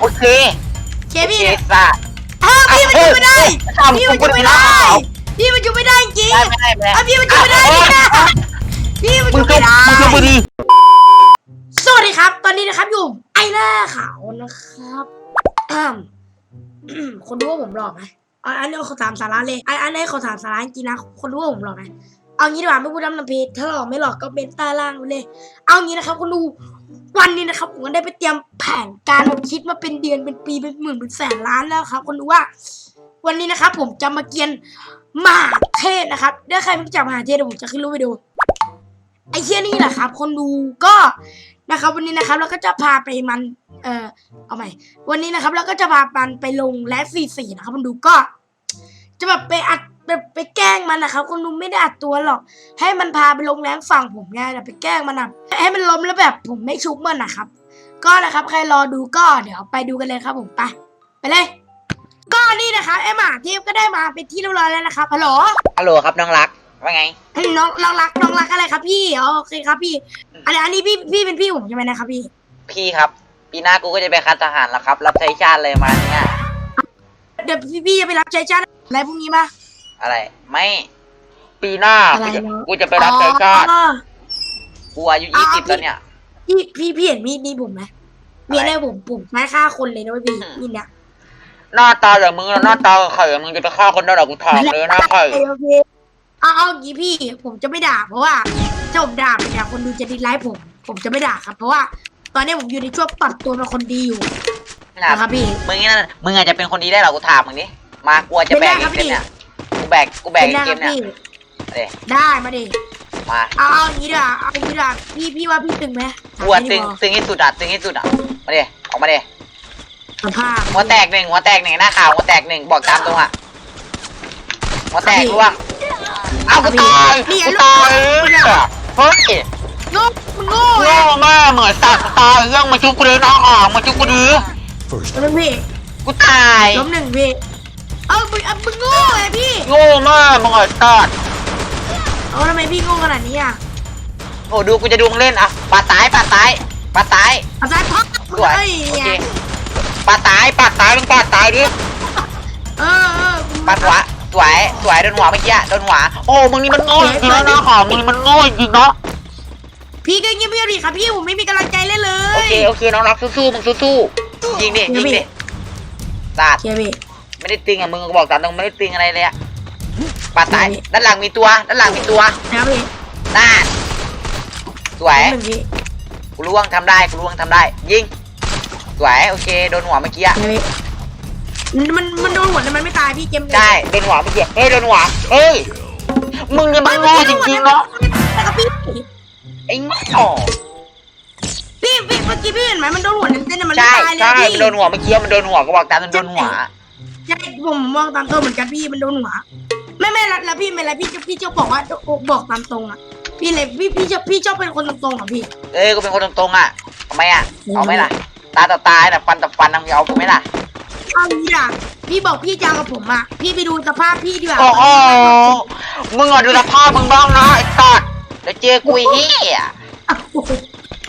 โอเคเคโอพี่เคเนี่ยสัตว์อ้าวพี่มันอยู่ไม่ได้ทำพี่กูมันอยู่ไม่ไม่ได้ได้ พี่มันอยู่ไม่ได้จริงได้ไม่ได้ไม่ได้อะพี่มันอยู่ไม่ได้จริงนะพี่มันอมึงยู่จุไม่บได้มึงจุบไปดิสวัสดีครับ ตอนนี้นะครับอยู่ไอ้หน้าขาวนะครับอ้ามอืมคนรู้ว่าผมหลอกไหมอะอันนี้ขอถามสาระเลยอันอันนี้ขอถามสาระจริงๆนะคนรู้ว่าผมหลอกไหมเอางี้ดีกว่าไม่พูดน้ำลำเพจถ้าหลอกไม่หลอกก็เป็นใต้ล่างไปเลย เอางี้นะครับคนดู วันนี้นะครับผมก็ได้ไปเตรียมแผนการผมคิดมาเป็นเดือนเป็นปีเป็นหมื่นเป็นแสนล้านแล้วครับคนดูว่า วันนี้นะครับ ผมจะมาเกียนมหาเทศนะครับถ้าใครไม่รู้จักมหาเทศเดี๋ยวผมจะขึ้นรูปไปดูไอ้เชี่ยนี่แหละครับ คนดูก็นะครับ วันนี้นะครับเราก็จะพาไปมัน เอ่อเอาใหม่วันนี้นะครับ เราก็จะพามันไปลงแรดสี่สี่นะครับคนดูก็ จะแบบไปอัด ไปไปแกล้งมันนะครับคนดูไม่ได้อัดตัวหรอก ให้มันพาไปลงแรงฝั่งผมไงแต่ไปแกล้งมันอะให้มันล้มแล้วแบบผมไม่ชุบมันนะครับ ก็นะครับ ใครรอดูก็เดี๋ยวไปดูกันเลยครับผมไปไปเลย ก็นี่นะครับไอ้หมาเทพก็ได้มาเป็นที่เรียบร้อยแล้วนะครับฮัลโหลฮัลโหลครับน้องรักว่าไงน้องน้องรักน้องรักอะไรครับพี่อ๋อโอเคครับพี่อันนี้อันนี้พี่พี่เป็นพี่ผมใช่ไหมนะครับพี่ พี่ครับ ปีหน้ากูก็จะไปคัดทหารแล้วครับ รับใช้ชาติเลยมาเนี่ยเดี๋ยวพี่พี่จะไปรับใช้ชาติอะไรพวกนี้มา อะไร ไม่ ปีหน้าอะไรกูจะเนอะกูจะไปรับใช้ชาติอ๋อ กูอายุอ๋อยี่สิบพี่ แล้วเนี่ย พี่พี่พี่เห็นมีดนี่ผมไหมมีอะไรผมผมไม่ฆ่าคนเลยนะเว้ยพี่อืมนี่เนี่ยหน้าตาอย่างมึงแล้วหน้าตาไข่อย่างมึงจะไปฆ่าคนได้หรอกูถามเลยหน้าไข่โอเคเอาเอาอย่างงี้พี่ผมจะไม่ด่า เพราะว่าถ้าผมด่าไปเนี่ยคนดูจะดีไลค์ผม ผมจะไม่ด่าครับ เพราะว่า ตอนนี้ผมอยู่ในช่วงปรับตัวเป็นคนดีอยู่นะนะครับพี่ มึงนี่นั่นมึงอาจจะเป็นคนดีได้หรอกูถามมึงดิมากลัวจะแบกไม่ได้ครับอีกเกมพี่เนี่ยกู แบกกูแบกเป็นอีได้กคเกรับมเนี่ยพี่เอ้ยได้มาดิมาเอาเอาอย่างงี้ดีกว่าเอาอย่างงี้ดีกว่าพี่พี่ว่าพี่ตึงไหมกูอะถามตึงแค่นี้พอตึงที่สุดอะตึงที่สุดอะมาดิออกมาดิสภาพหัวแตกหนึ่งหัวแตกหนึ่งหน้าข่าวหัวแตกหนึ่งบอกตามตรงอะหัวแตกร่วงเอากูตายกูตายเฮ้ยโง่มึงโง่โง่มากเหมือนสัตว์ตายเรื่องมาชุบกูเลยน้องอ่างมาชุบกูดื้อล้มพี่กูตายล้มหนึ่งพี่ เออมึงอะมึงโง่ไงพี่โง่มากมึงไอ้สัตว์เอาทำไมพี่โง่ขนาดนี้อะโอ้ดูกูจะดูมึงเล่นอะปาดตายปาดตายปาดตายอาจารย์พักสวยเฮ้ยโอเคเนี่ยปาดตายปาดตายมึงปาดตายดิเออเออปาดหัวสวยสวยโดนหัวเมื่อกี้โดนหัวโอ้มึงนี่มันโง่จริงๆนะน้องอ่างมึงนี่มันโง่จริงๆเนาะพี่ก็เงียบๆดิครับพี่ผมไม่มีกำลังใจเล่นเลโอยเคโอเคน้องรักสู้ๆมึงสู้ๆยิงดิยิงดิสาดเชียร์พี่ ไม่ได้ตึงอะมึงบอกตามตรงไม่ได้ตึงอะไรเลยอะปาดตายไม่ด้านหลังมีตัวด้านหลังมีตัวนะครับพี่น่าสวยหนึ่งพี่กูล่วงทำได้กูล่วงทำได้ ยิงสวยโอเคโดนหัวเมื่อกี้อะเชียร์พี่มันมันมันโดนหัวแต่มันไม่ตายพี่เกมใช่โดนหัวเมื่อกี้เฮ้ยโดนหัวเฮ้ยมึงเนี่ยมันโง่จริงๆเนาะนะครับพี่ไอ้โง่พี่พี่เมื่อกี้พี่เห็นไหมมันโดนหัวเต้นๆมันไม่ใช่ตายเลยใช่พี่มันโดนหัวเมื่อกี้มันโดนหัวก็บอกตามมันโดนหัว ใช่ผมมองตามตัวเหมือนกันพี่มันโดนหัวไม่ไม่แล้วแล้วพี่ไม่อะไรพี่จะพี่จะบอกว่าบอกตามตรงอะ พี่เลยพี่พี่จะพี่ชอบเป็นคนตรงๆอะพี่ เอ้ยกูเป็นคนตรงๆอะทำไมอะเอาไหมล่ะ ตาต่อตาแต่ฟันต่อฟันทำเอากูไหมล่ะเอางี้ด่ะพี่บอกพี่จะเอากับผมอะพี่ไปดูสภาพพี่ดีกว่าโอ้โหมึงอะดูสภาพมึงบ้างนะไอ้สัตว์เดี๋ยวเจอกูไอ้เฮีย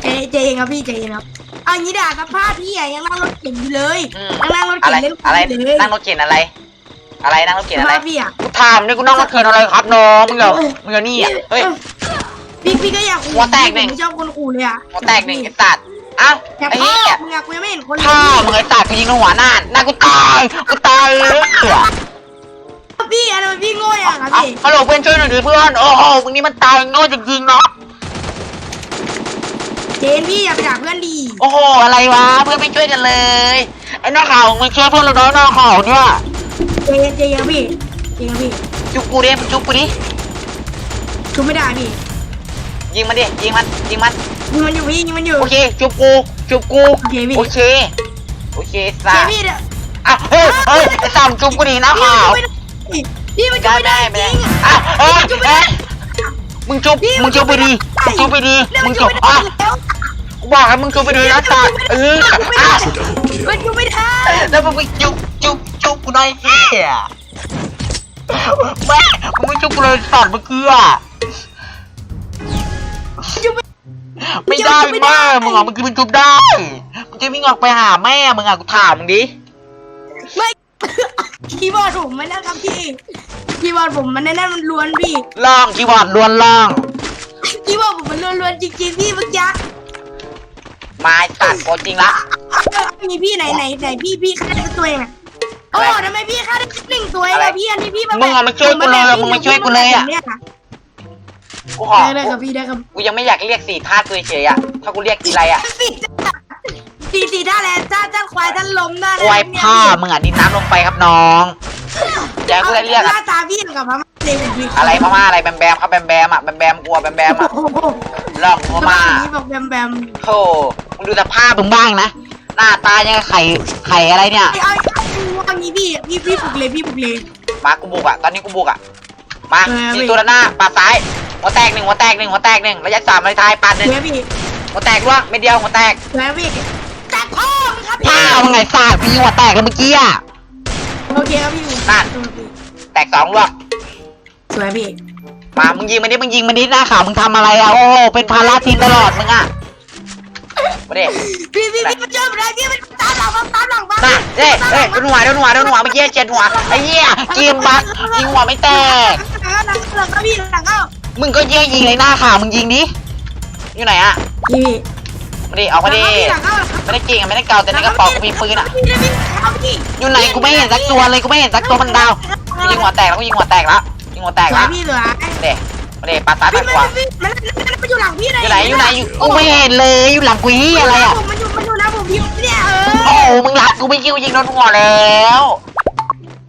เจเจเองครับพี่เจเองครับ เอางี้ด่าสภาพพี่อะยังนั่งรถเข็นอยู่เลยอืม ยังนั่งรถอะเข็นไรเล่นอะไรอยู่เลยนั่งรถเข็นอะไร อะไรนั่งรถเข็นสอะไรภาพพี่อะกูถามนี่กูนั่งรถเข็นอะไรครับน้องมึงเหรอมึงเหรอนี่อะเฮ้ย พี่พี่ก็อยากขู่หัวแตกหนึ่ง ผมไม่ชอบคนขู่เลยอะหัวแตกหนึ่งไอ้สัตว์เอ้าแต่ไอ้พ่อเหี้ยมึงอะกูยังไม่เห็นคนเลยพ่อมึงไอ้สัตว์กูยิงตรงหัวหน้าหน้ากูตายกูตายเลย พี่อะไรมันพี่โง่อย่างอะเอ้าพี่ฮัลโหลเพื่อนช่วยหน่อยดิเพื่อน โอ้โหมึงนี่มันตายโง่จริงๆเนาะ เจนพี่อย่าไปด่าเพื่อนดีโอ้โห อะไรวะ เพื่อนไม่ช่วยกันเลย ไอ้หน้าข่าวมึงไม่ช่วยเพื่อนเราน้อยหน้าข่าวเนี่ยเจนเจนครับพี่เจนครับพี่จุกกูดิจุกกูดิชูไม่ได้พี่ยิงมันดิ ยิงมัน ยิงมัน ยิงมันอยู่พี่ยิงมันอยู่โอเค จุบกู จุบกู โอเคพี่โอเคโอเคเจสานพี่เดี๋ยวอะเฮ้ยเฮ้ยไอ้สามจุบกูดีนะพี่ข่าวมันชูไม่ได้พี่มันชูได้ไม่ได้ได้ไหมจริงอะเฮ้ยเฮ้ยมึงจุบมึงจุบไปดีมึงจุบไปดีเนี่ยมึมันงชูจุบไม่ ได้อะแล้วกูบอกให้มึงจุบไปดีนะสัตว์เอออะมันชูไม่ได้แล้วมึงไปจุบจุบจุบกูหน่อยเฮียแม่มึงไม่จุบกูเลยสัตว์เมื่อกี้อะชูไม่ไม่ได้แม่มึงอะมึงคือมึงทุบได้มึงจะวิ่งออกไปหาแม่มึงอะกูถามมึงดิไม่คีย์บอร์ดผมไม่นะครับพี่คีย์บอร์ดผมมันแน่ๆมันล้วนพี่ล่องคีย์บอร์ดล้วนล่องคีย์บอร์ดผมมันล้วนๆจริงๆพี่เมื่อกี้ ไม้ตัดโคตรจริงละ มีพี่ไหนไหนไหนพี่พี่ฆ่าได้ตัวเองอะโอ้ทำไมพี่ฆ่าได้หนึ่งตัวเองอะพี่อันนี้พี่มึงอะมาช่วยกูเลยมึงมาช่วยกูเลยอะเนี่ยค่ะกูขอได้ครับพี่ได้ครับกูยังไม่อยากเรียกสี่ท่าตัวเฉยๆอะ ถ้ากูเรียกทีไรอะสี่สี่สี่ท่าแล้วจ้าจ้าควายท่านลมได้ควายผ้ามึงอะดินน้ำลงไปครับน้องอย่าให้กูได้เรียกหอะน้าตาพี่กับพม่า เลยพี่อะไรพม่าอะไรแบมแบมครับแบมแบมอะแบมแบมกลัวแบมแบมอะโอ้โหลองพทำไมม่าอย่างนี้บอกแบมแบมโธ่มึงดูสภาพมึงบ้างนะ หน้าตายังกับไข่ไข่อะไรเนี่ยไอ้ไอ้ว่างี้พี่พี่พี่ปลุกเลยพี่ปลุกเลยมากูบุกอะตอนนี้กูบุกอะมาเออสี่ตัวด้านหน้าปาดซ้ายหัวแตกหนึ่งหัวแตกหนึ่งหัวแตกหนึ่งระยะสามระยะท้ายปาดหนึ่งเดี๋ยวพี่หัวแตกร่วงเม็ดเดียวหัวแตกเดี๋ยวพี่แต่พ่อมึงครับพี่ผ้ามึงไงสาดพี่หัวแตกเลยเมื่อกี้อะโอเคครับพี่นั่นแตกสองร่วง สวยพี่มา มึงยิงมันดิมึงยิงมันดิหน้าขาวมึงทำอะไรอะโอ้โหเป็นภาระทีมตลอดมึงอะมาดิพี่พี่พี่มาเจอผมเลยพี่มันตามหลังมาตามหลังมาน่ะเอ้ยเอ้ยโดนหัวโดนหัวโดนหัวเมื่อกี้เจ็ดหัวไอ้เหี้ยเกมบักยิงหัวไม่แตกหลังหลังหลังก็พี่หลังก็มึงก็เยี่ยยิงเลยหน้าขาวมึงยิงดิอยู่ไหนอะพี่มาดิเอามาดิหลังก็ไม่ได้เก่งอะไม่ได้เก่าแต่ในกระเป๋ากูมีปืนอะพี่พี่เอาพี่อยู่ไหนกูไม่เห็นสักตัวเลยกูไม่เห็นสักตัวมันดาวกูยิงหัวแตกแล้วกูยิงหัวแตกแล้ว ยิงหัวแตกสวแล้ยวพี่สวยเด็มาเด็ปาดซ้ายพี่ปาดมันขวามันมันมันอยู่หลังพี่เลยอยู่ไหนอยู่ไหนอยู่กูไม่เห็นเลยอยู่หลังกูเหียอะไรอะมันอยู่มันอยู่นะผมพี่เนี่ยเอโอ้อโหมึงรัดกูไม่คิวยิงโดนหัวแล้ว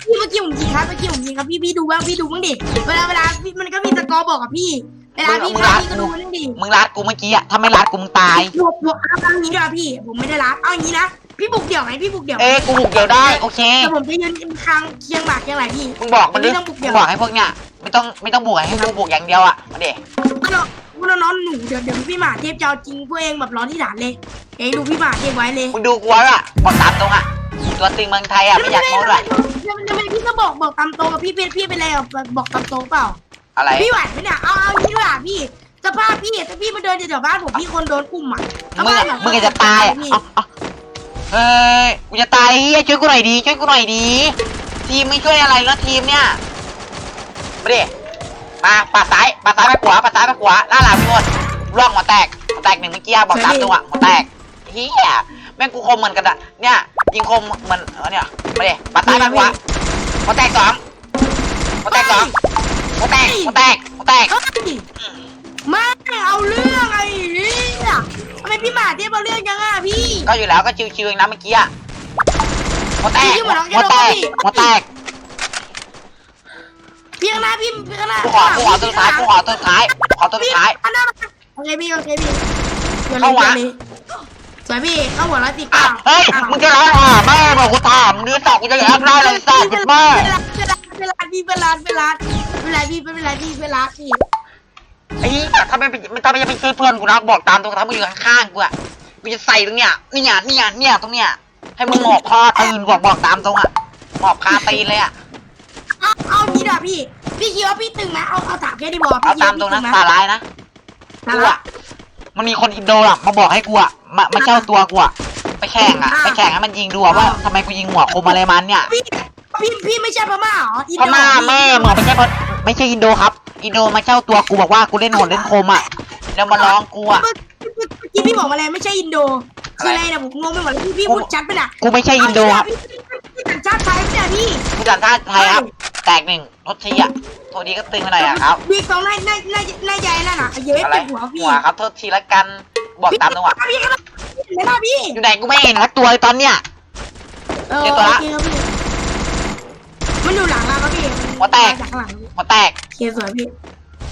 พี่เมื่อกี้ผมยิงครับเมื่อกี้ผมยิงครับพี่พี่ดูบ้างพี่ดูบ้างดิเวลาเวลาพี่มันก็มีสกอร์บอกกับพี่เวลาพี่ฆ่าพี่ก็ดูมันดิมึงรัดกูเมื่อกี้อะถ้าไม่รัดกูมึงตาย บวกบวกเอาอย่างนี้ด้วยพี่ ผมไม่ได้รับเอาอย่างนี้นะ พี่บุกเดี่ยวไหมพี่บุกเดี่ยวเอ้ยกูบุกเดียวได้โอเคแต่ผมจะยืนคางเคียงหมากเคียงไหลพี่มึงบอกมันดิไม่ต้องบุกเดี่มึยวงบอกให้พวกเนี้ยไม่ต้องไม่ต้องบวกให้กูบวกอย่างเดียวอะมาเด็เอาเนาะพวกน้องๆหนูเดี๋ยวเดี๋ยวพี่หมาเทพจะเอาจริงพวกเองแบบร้อนที่ฐานเลยเองดูพี่หมาเทพไว้เลยมึงดูกูไว้อะบอกตามตรงอะตัวตึงเมืองไทยอะไม่อยากโม้ด้วยทำไมทำไมพี่ก็บอกบอกตามตรงกับพี่เป็นพี่เป็นอะไรอะบอกตามตรงเปล่า อะไรพี่ไหวไหมเนี่ยเอาเอางี้ดีกว่าพี่สภาพพี่ถ้าพี่มาเดินแถวๆบ้านผมพี่คนโดนอุ้มอะมึงอะมึงอะจะตายอะเอาเอา เฮ้ยกูจะตายเฮียช่วยกูหน่อยดีช่วยกูหน่อยดีทีมไม่ช่วยอะไรแล้วทีมเนี่ยมาดิมาปาดซ้ายปาดซ้ายไปขวาปาดซ้ายไปขวาหน้าหลังพี่หมดร่องหัวแตกหัวแตกหนึ่งเมื่อกี้บอกตามตัวหัวแตกเฮียแม่งกูคมเหมือนกันอะเนี่ยยิงคมเหมือนเออเนี่ยมาดิปาดซ้ายไปขวาหัวแตกสองหัวแตกสองหัวแตกหัวแตกหัวแตกเฮ้ยไม่ เอาเรื่องไอ้เนี่ยทำไมพี่หมาเทพเอาเรื่องยังอะพี่ ก็อยู่แล้วก็ชิวๆเองนะเมื่อกี้อะหัวแตกพี่เหมือนน้องหัวแตกพี่ หัวแตกพี่ข้างหน้าพี่พี่ข้างหน้ากูขอกูขอตัวสุดท้ายกูขอตัวสุดท้ายขอตัวสุพี่ดท้าย ข้างหน้าโอเคพี่โอเคพี่เดี๋ยวเลเข้ายหัวเดี๋ยวเลยสวยพี่เข้าหัวร้อยสี่อะเก้าเฮ้ย มึงจะร้องหาแม่บอกกูถามเนื้อสอกกูจะแอบได้เลยสอกคุณแม่เวลาเวลาเวลาพี่เวลาเวลาเวลาพี่เวลาพี่เวลาพี่ ไอ้แต่ถ้าไม่ไปไม่ถ้าไม่ไปช่วยเพื่อนกูนะบอกตามตรงถ้ามึงอยู่ข้างๆกูอะกูจะใส่ตรงเนี้ยเนี่ยเนี่ยเนี่ยตรงเนี้ยให้มึงหมอบคอตีนบอกบอกตามตรงอะหมอบคาตีนเลยอะเอาเอางี้ดีกว่าพี่ พี่คิดว่าพี่ตึงไหมเอาเอาถามแค่ที่บอกเอาพี่คิดตามว่าตรงพี่นะตึงไหมตาร้ายนะกูอะมันมีคนอินโดอะมาบอกให้กูอะมามาเช่าตัวกูอะไปแข่งอะไปแข่งให้มันยิงดูอะว่าทำไมกูยิงหัวคมอะไรมันเนี่ยพี่พี่พี่ไม่ใช่พม่าเหรออินพโดม่าพี่แม่เหมือนไม่ใช่พไม่ใช่อินโดครับ อินโดมาเช่าตัวกูบอกว่ากูเล่นโหดเล่นคมอะแล้วมาร้องกูอะ เมื่อเมื่อกี้พี่บอกมาอะไรไม่ใช่อินโดคืออะไรนะผมงงไปหมดเลยพี่พี่กูพูดชัดไปน่ะกูไม่ใช่อินโดครับพี่พี่พี่สัญชาติไทยเนี่ยพี่กูสัญชาติไทยครับ แตกหนึ่งรถทีอะโทษดีก็ตึงไปหน่อยอะครับพี่สองนายนายนายนายใหญ่นั่นน่ะเย้อะไรเป็นหัวพี่หัวครับโทษทีละกันบอกตามจังหวะพี่ก็ไม่ได้พี่อยู่ไหนกูไม่เห็นนะตัวเลยตอนเนี้ยเออเจอตัวละโอเคครับพี่มันอยู่หลังเราครับพี่หัวแตกจากข้างหลังหัวแตกโอ เคสวยพี่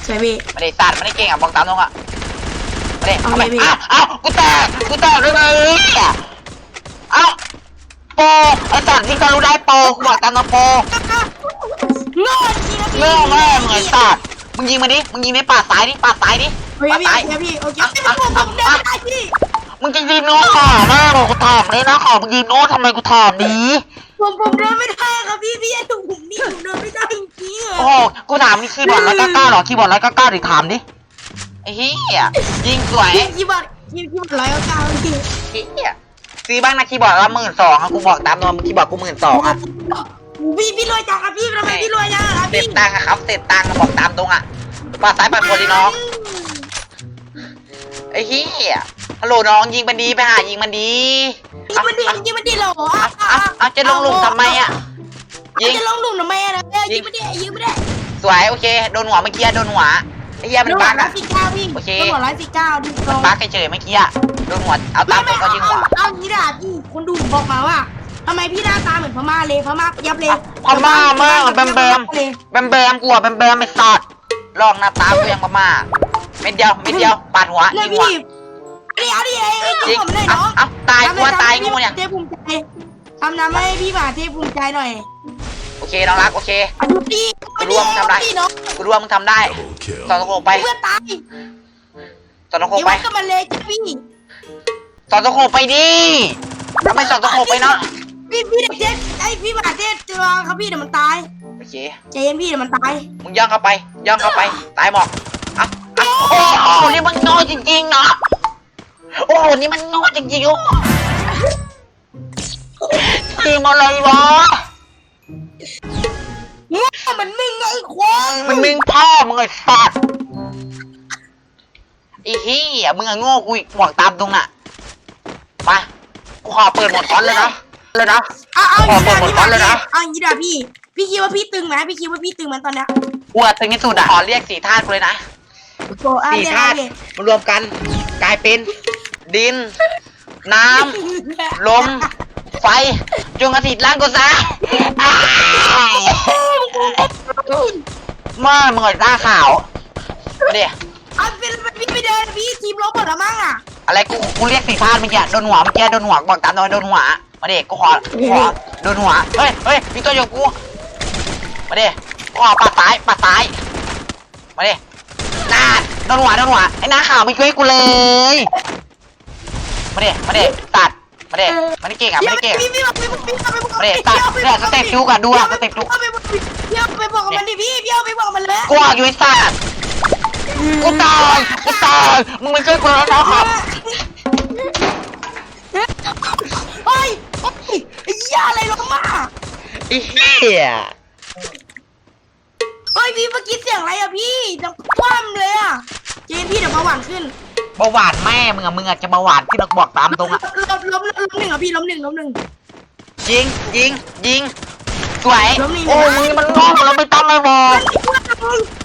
สวยพี่ไม่ได้สาดไม่ได้เก่งอะบอกตามตรงอะไม่ได้เอาเอาไปเลยพี่อ้าวอ้าวกูแตกกูแตกด้วยไงเอ้าโปไอสัตว์ที่เขารู้ได้โปกูบอกตามตรงโปโง่จริงนะพี่เรื่องแม่มึงไอ้สัตว์มึงยิงมาดิมึงยิงในป่าซ้ายดิป่าซ้ายดิโอเคป่าพี่ซ้าย โอเคพี่โอเคพี่ผมผมเดินไม่ได้พี่มึงจะยืนโน้ขอแม่บอกกูถามเลยนะขอมึงยืนโน้ทำไมกูถามดี ผมผมเดินไม่ได้ครับพี่พี่ดูผมนี่ผมเดินไม่ได้จริงๆโอ้อะโหกูถามนี่คีย์บอร์ดร้อยเก้าเก้าหรอคีย์บอร์ดร้อยเก้าเก้าดิถามดิไอ้เหี้ยยิงสวยคีย์บอร์ดคีย์คีย์บอร์ดร้อยเก้าพี่เหี้ยซื้อบ้างนะคีย์บอร์ดละหมื่นสองกูบอกตามนมคีย์บอร์ดกูหมื่นสองอะพี่พี่รวยจังครับพี่ทำไมพี่รวยจังครับเสร็พี่จตังค์อะครับเสร็จตังค์อะบอกตามตรงอะปาซ้ายปัดบนดิน้องไอ้เหี้ย ฮัลโหลน้องยิงมันดีไปหายิงมันดียิงมันดียิงมันดีเหรอเอาเอาเอาจะลงหลุมทำไมอะยิงจะลงหลุมทำไมอะนะยิงไม่ได้ยิงไม่ได้สวยโอเคโดนหัวเมื่อกี้โดนหัวไอ้เหี้ยมันบั๊กร้ออะยสี่เก้าพี่โอเคต้องบอกร้อยสี่เก้าดูตรมันงบั๊กเฉยๆเมื่อกี้อะโดนหัวเอาตามตรงก็ยิงหัวเอางี้ด่าพี่คนดูบอกมาว่าทำไมพี่หน้าตาเหมือนพม่าเลยพม่ายับเลยพม่ามากแบมแบมแบมแบมกูอะแบมแบมไม่สอดลองหน้าตากูยังประมาเม็ดเดียวเม็ดเดียวปาดหัวเลยยิงหัว พี่เอาดิเอาดิไอ้ยิยิงงผมหน่อยเอาน้องเอาตายกูว่าตายงูเนี่ยเทพภูมิใจทำน้ำให้พี่หมาเทพภูมิใจหน่อยโอเคน้องรักโอเคดูดิรวมทำไรพี่น้องกูรู้ว่ามึงทำได้ Double สอน kill. ตะโขงไปเพื่อนตายสอนตะโขงเดี๋ยวไปมันก็มาเลยจ้ะพี่สอนตะโขงไปดิทำไมสอนตะโขงไปเนาะพี่พี่เด็กเจ๊ไอ้พี่หมาเทพจะวางครับพี่เดี๋ยวมันตายโอเคใจเย็นพี่เดี๋ยวมันตายมึงย่องเข้าไปย่องเข้าไปตายหมอกอะอะโอ้โหนี่มันโง่จริงๆเนาะ โอ้โหนี่มันโง่จริงๆโอ้ทีมอะไรวะง่วงเหมือนมึงไงไอ้ควายมันมึงพ่อมึงไอ้สัตว์ไอ้เหี้ยมึงอะโง่กูอีกบอกตามตรงน่ะมากูขอเปิดหมดฟอนต์เลยนะเลยนะเอาเอาขอเปิดหมดฟอนต์เลยนะเอาอย่างนี้ด่าพี่ พี่คิดว่าพี่ตึงไหมพี่คิดว่าพี่ตึงไหมตอนเนี้ยกูอะตึงที่สุดอะขอเรียกสี่ธาตุกูเลยนะโอ้อะสี่เรียกธาตุเรียกมารวมกันกลายเป็น ดิน น้ำลม ไฟจงอาทิตย์ล้างกูซะอ้ายมามึงไอ้หน้าขาวมาดิเอาเป็นพี่ไปเดินพี่ทีมลบหมดแล้วมั้งอะอะไรกูกูเรียกสี่ธาตุเมื่อกี้โดนหัวเมื่อกี้โดนหัวบอกตามตรงโดนหัวมาดิกูขอกูขอโดนหัวเฮ้ยเฮ้ยมีตัวอยู่กูมาดิกูขอปัดซ้ายปัดซ้ายมาดินาดโดนหัวโดนหัวไอ้หน้าขาวไม่ช่วยกูเลย มาดิมาดิตัดมาดิมาดิเก่งอะ พี่ไม่ได้เก่งพี่พี่พี่พี่พี่ไปบอกมาดิตัดเนี่ยสเต็ปจุกอะดูอะสเต็ปจุก พี่ไปบอกพี่ไปบอกกับมันดิพี่พี่เอาไปบอกมันเลยกูบอกอยู่ไอ้สัตว์กูตายกูตายมึงไม่ช่วยกูแล้วนะครับเฮ้ยเฮ้ยไอ้เหี้ยอะไรลงมาไอ้เหี้ยเฮ้ยพี่เมื่อกี้เสียงอะไรอะพี่ดังคว่ำเลยอะเจนพี่เดี๋ยวเบาหวานขึ้น เบาหวานแม่มึงอะมึงอะจะเบาหวานที่เราบอกตามตรงอะล้มล้มล้มหนึ่งอะพี่ล้มหนึ่งล้มหนึ่ง ยิงยิงยิงสวยล้วนี่ โอ้มึงมันงอกเราไม่ต้องเลยบอก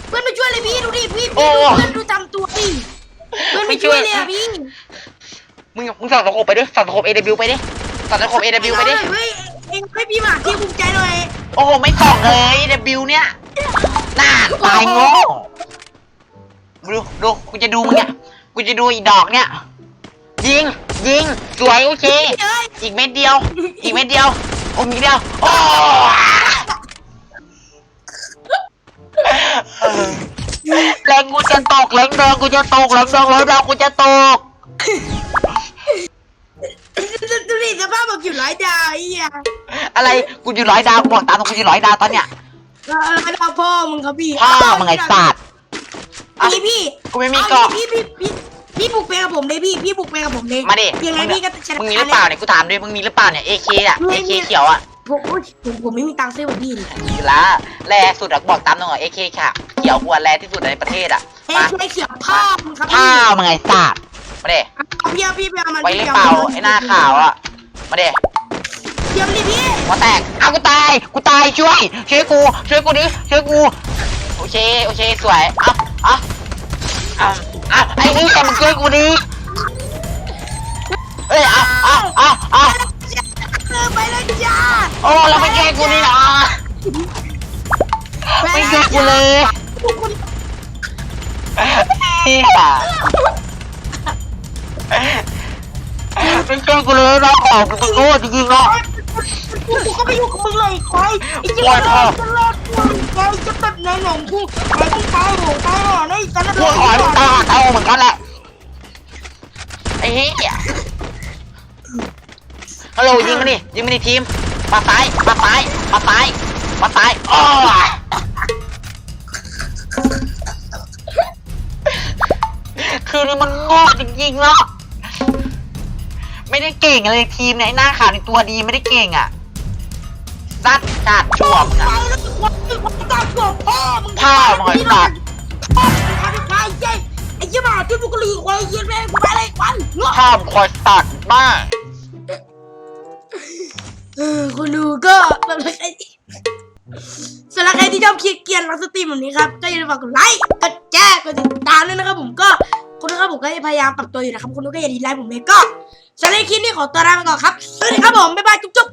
เพื่อนไปช่วยเลยพี่ดูดิพี่พี่ดูเพื่อนดูจำตัวดิเพื่อนไปช่วยเลยอะพี่มึงมึงสั่งตะโขบไปดิสั่งตะโขบ AW ไปดิสั่งตะโขบ AW ไปดิเฮ้ยเองให้พี่หมากที่ภูมิใจหน่อยโอ้โหไม่ส่องเลย AW เนี่ยน่าตายโง่ดูดูกูจะดูมึงเนี่ย กูจะดูอีดอกเนี่ย ยิง ยิง สวยโอเคเฮ้ยอีกเม็ดเดียว อีกเม็ดเดียวโอ้มีเดียว โอ้แรงกูจะตกแรงเดินกูจะตกแรงเดินแรงเดินกูจะตก ดูดิสภาพแบบอยู่ร้อยดาวไอ้เหี้ยอะไร กูอยู่ร้อยดาวกูบอกตามตรงกูอยู่ร้อยดาวตอนเนี้ยแล้วแล้วเอาพ่อมึงครับพี่พ่อมึงไอ้สัตว์ พี่พี่กูไม่มีเอาเกาะ พี่พี่พี่พี่บุกไปกับผมเลยพี่พี่บุกไปกับผมเลยมาดิยังไงพี่ก็ชนะมึงมีหรือเปล่าเนี่ยกูถามด้วยมึงมีหรือเปล่าเนี่ย AK อะ AK เขียวอะผมอุ๊ยผมผมไม่มีตังค์ซื้อของพี่เลยอยู่ละแรสุดอะบอกตามตรงอะ AK ค่ะเขียวหัวแรที่สุดในประเทศอะเอ้มายเขียวพ่อมึงครับข้าพี่วมึงไอ้สัตว์มาดิเอาพี่เอาพี่ไปเอามันไว้หรือเปล่าไอ้หน้าขาวอะมาดิเดี๋ยวดิพี่หัวแตกเอากูตายกูตายช่วยช่วยกูช่วยกูดิช่วยกูโอเคโอเคสวยเอะ อะอะอะไอ้นี่แต่มึงช่วยกูดิเอ้ยเอะอะอะอะเออไปเลยจ้าโอ้เราไม่ช่วยกูดิอะไม่ช่วยกูเลยเฮียไม่ช่วยกูเลยนะขอบกูโง่จริงๆเนาะกูก็ไปอยู่กับมึงเลยควายไอ้เจ้าโอ้ยพ่อ จะรอดกูไอ้จะแบบในหนองกูไอ้ต้องตายหงตายหงไอ้สันกูขอให้มึงตาเอาเหมือนกันแหละไอ้เหี้ยฮัลโหลยิงมาดิยิงมาดิทีมมาซ้ายมาซ้ายมาซ้ายมาซ้ายโอ้ยคือนี่มันโง่จริงๆเนาะไม่ได้เก่งเลยทีมเนี่ยไอ้หน้าขาวในตัวดีไม่ได้เก่งอะ ดัดจัดชั่วมึงไปอะแล้วจะควักควักตาตัวพ่อมึงพ่อมึงไอ้สัตว์ พ่อมึงทำไอ้ควายเย้ไอ้เหี้ยหมาจุดบุกรีควายเหี้ยแม่งกูไปอะไรควันเนาะข้ามคอยตัดมากเออคุณดูก็สำหรับใครที่สำหรับใครที่ชอบคลิปเกรียนรักสตรีมแบบนี้ครับก็อย่าลืมฝากกดไลค์กดแชร์กดติดตามด้วยนะครับผมก็คุณนะครับผมก็พยายามปรับตัวอยู่นะครับคุณก็อย่าดีไลค์ผมเลยก็สำหรับคลิปนี้ขอตัวลาไปก่อนครับสวัสดีครับผมบ๊ายบายจุ๊บๆ